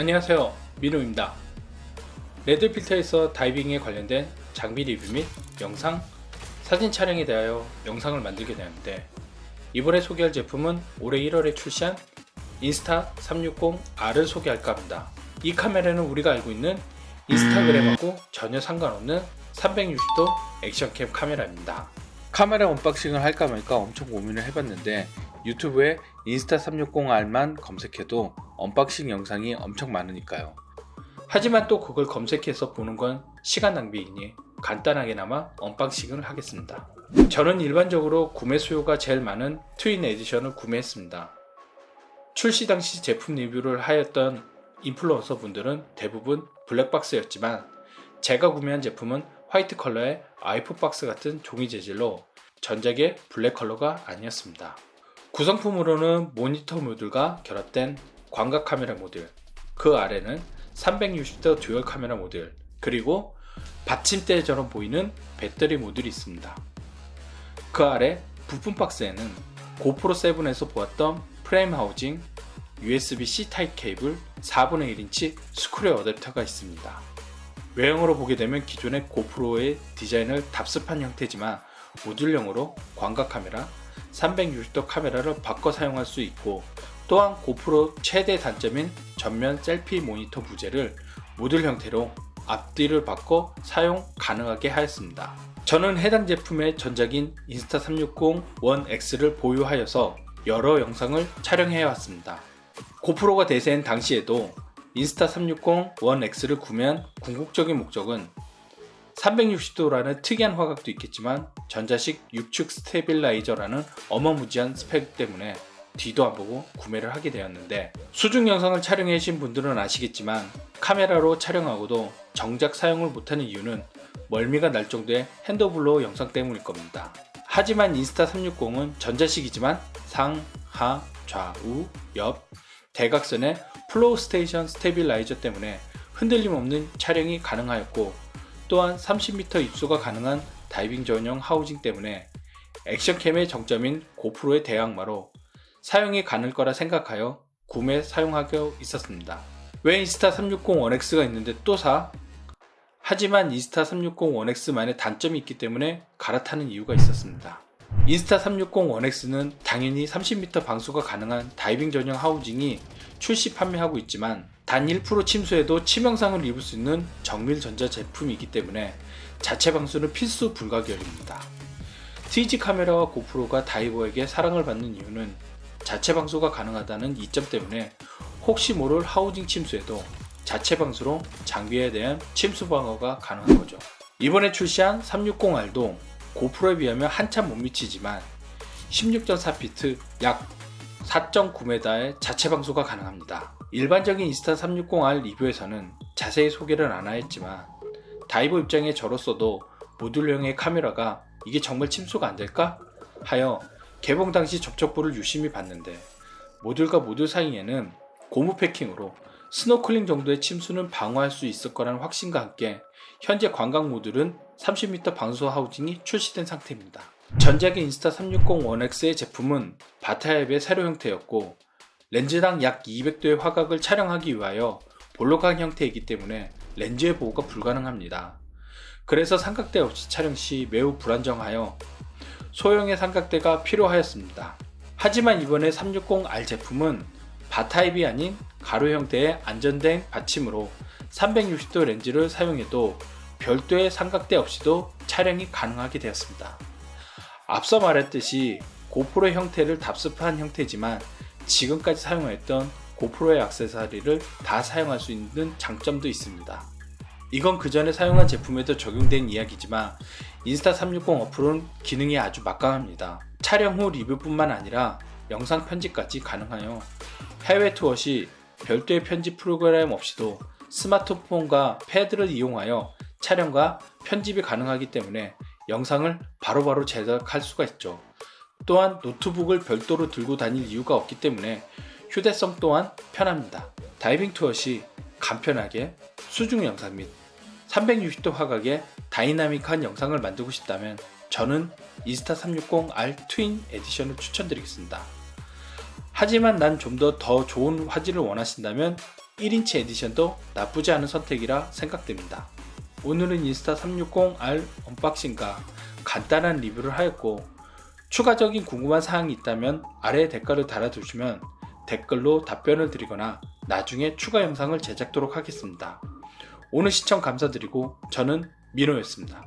안녕하세요. 민호입니다. 레드 필터에서 다이빙에 관련된 장비 리뷰 및 영상, 사진 촬영에 대하여 영상을 만들게 되었는데 이번에 소개할 제품은 올해 1월에 출시한 인스타 360R을 소개할까 합니다. 이 카메라는 우리가 알고 있는 인스타그램하고 전혀 상관없는 360도 액션캠 카메라입니다. 카메라 언박싱을 할까 말까 엄청 고민을 해봤는데 유튜브에 인스타 360R만 검색해도 언박싱 영상이 엄청 많으니까요. 하지만 또 그걸 검색해서 보는 건 시간 낭비이니 간단하게나마 언박싱을 하겠습니다. 저는 일반적으로 구매 수요가 제일 많은 트윈 에디션을 구매했습니다. 출시 당시 제품 리뷰를 하였던 인플루언서 분들은 대부분 블랙박스였지만 제가 구매한 제품은 화이트 컬러의 아이폰 박스 같은 종이 재질로 전작의 블랙 컬러가 아니었습니다. 구성품으로는 모니터 모듈과 결합된 광각 카메라 모듈, 그 아래는 360도 듀얼 카메라 모듈, 그리고 받침대처럼 보이는 배터리 모듈이 있습니다. 그 아래 부품 박스에는 고프로 7에서 보았던 프레임 하우징, USB-C 타입 케이블 4분의 1인치 스크류 어댑터가 있습니다. 외형으로 보게 되면 기존의 고프로의 디자인을 답습한 형태지만 모듈형으로 광각 카메라, 360도 카메라를 바꿔 사용할 수 있고 또한 고프로 최대 단점인 전면 셀피 모니터 부재를 모듈 형태로 앞뒤를 바꿔 사용 가능하게 하였습니다. 저는 해당 제품의 전작인 인스타 360원 X를 보유하여서 여러 영상을 촬영해 왔습니다. 고프로가 대세인 당시에도 인스타 360원 X를 구매한 궁극적인 목적은 360도라는 특이한 화각도 있겠지만 전자식 6축 스테빌라이저라는 어마무지한 스펙 때문에 뒤도 안 보고 구매를 하게 되었는데 수중 영상을 촬영해 주신 분들은 아시겠지만 카메라로 촬영하고도 정작 사용을 못하는 이유는 멀미가 날 정도의 핸드블로 영상 때문일 겁니다. 하지만 인스타 360은 전자식이지만 상, 하, 좌우, 옆, 대각선의 플로우 스테이션 스테빌라이저 때문에 흔들림 없는 촬영이 가능하였고 또한 30m 입수가 가능한 다이빙 전용 하우징 때문에 액션캠의 정점인 고프로의 대항마로 사용이 가능할 거라 생각하여 구매 사용하고 있었습니다. 왜 인스타 360 1X가 있는데 또 사? 하지만 인스타 360 1X만의 단점이 있기 때문에 갈아타는 이유가 있었습니다. 인스타 360 1X는 당연히 30m 방수가 가능한 다이빙 전용 하우징이 출시 판매하고 있지만 단 1% 침수에도 치명상을 입을 수 있는 정밀 전자 제품이기 때문에 자체 방수는 필수 불가결입니다. TG 카메라와 고프로가 다이버에게 사랑을 받는 이유는 자체 방수가 가능하다는 이점 때문에 혹시 모를 하우징 침수에도 자체 방수로 장비에 대한 침수 방어가 가능한 거죠. 이번에 출시한 360R도 고프로에 비하면 한참 못 미치지만 16.4피트 약 4.9m의 자체 방수가 가능합니다. 일반적인 인스타 360R 리뷰에서는 자세히 소개를 안 하였지만 다이버 입장의 저로서도 모듈형의 카메라가 이게 정말 침수가 안 될까? 하여 개봉 당시 접촉부를 유심히 봤는데 모듈과 모듈 사이에는 고무 패킹으로 스노클링 정도의 침수는 방어할 수 있을 거라는 확신과 함께 현재 관광 모듈은 30m 방수 하우징이 출시된 상태입니다. 전작의 인스타 360 1X의 제품은 바타입의 세로 형태였고 렌즈당 약 200도의 화각을 촬영하기 위하여 볼록한 형태이기 때문에 렌즈의 보호가 불가능합니다. 그래서 삼각대 없이 촬영 시 매우 불안정하여 소형의 삼각대가 필요하였습니다. 하지만 이번에 360R 제품은 바타입이 아닌 가로 형태의 안전된 받침으로 360도 렌즈를 사용해도 별도의 삼각대 없이도 촬영이 가능하게 되었습니다. 앞서 말했듯이 고프로 형태를 답습한 형태지만 지금까지 사용했던 고프로의 액세서리를 다 사용할 수 있는 장점도 있습니다. 이건 그 전에 사용한 제품에도 적용된 이야기지만 인스타 360 어플은 기능이 아주 막강합니다. 촬영 후 리뷰뿐만 아니라 영상 편집까지 가능하여 해외 투어 시 별도의 편집 프로그램 없이도 스마트폰과 패드를 이용하여 촬영과 편집이 가능하기 때문에 영상을 바로바로 제작할 수가 있죠. 또한 노트북을 별도로 들고 다닐 이유가 없기 때문에 휴대성 또한 편합니다. 다이빙 투어 시 간편하게 수중 영상 및 360도 화각의 다이나믹한 영상을 만들고 싶다면 저는 인스타 360R 트윈 에디션을 추천드리겠습니다. 하지만 난 좀 더더 좋은 화질을 원하신다면 1인치 에디션도 나쁘지 않은 선택이라 생각됩니다. 오늘은 인스타 360R 언박싱과 간단한 리뷰를 하였고 추가적인 궁금한 사항이 있다면 아래에 댓글을 달아두시면 댓글로 답변을 드리거나 나중에 추가 영상을 제작토록 하겠습니다. 오늘 시청 감사드리고 저는 민호였습니다.